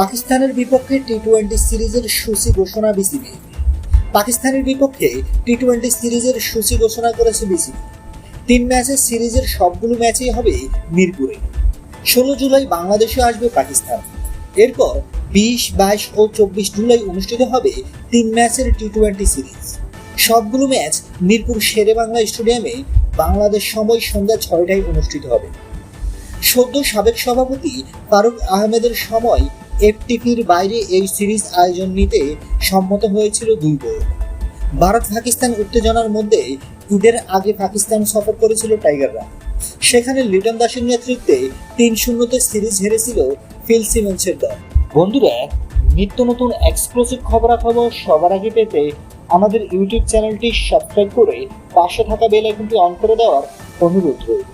পাকিস্তানের বিপক্ষে T twenty সিরিজের সূচি ঘোষণা বিসিবি। পাকিস্তানের বিপক্ষে টি টোয়েন্টি সিরিজের সূচি ঘোষণা করেছে বিসিবি। তিন ম্যাচের সিরিজের সবগুলো ম্যাচই হবে মিরপুরে। ষোলো জুলাই বাংলাদেশে আসবে পাকিস্তান। এরপর বিশ, বাইশ ও চব্বিশ জুলাই অনুষ্ঠিত হবে তিন ম্যাচের টি টোয়েন্টি সিরিজ। সবগুলো ম্যাচ মিরপুর শেরে বাংলা স্টেডিয়ামে বাংলাদেশ সময় সন্ধ্যা ছয়টায় অনুষ্ঠিত হবে। সদ্য সাবেক সভাপতি ফারুক আহমেদের সময় এফটিপির বাইরে এই সিরিজ আয়োজন নিতে সম্মত হয়েছিল দুই বোর্ড। ভারত পাকিস্তান উত্তেজনার মধ্যে ঈদের আগে পাকিস্তান সফর করেছিল টাইগাররা। সেখানে লিটন দাসের নেতৃত্বে তিন শূন্যতে সিরিজ হেরেছিল ফিল সিমেন্সের দল। বন্ধুরা, নিত্য নতুন এক্সক্লুসিভ খবরাখবর সবার আগে পেতে আমাদের ইউটিউব চ্যানেলটি সাবস্ক্রাইব করে পাশে থাকা বেল আইকনটি অন করে দেওয়ার অনুরোধ রইল।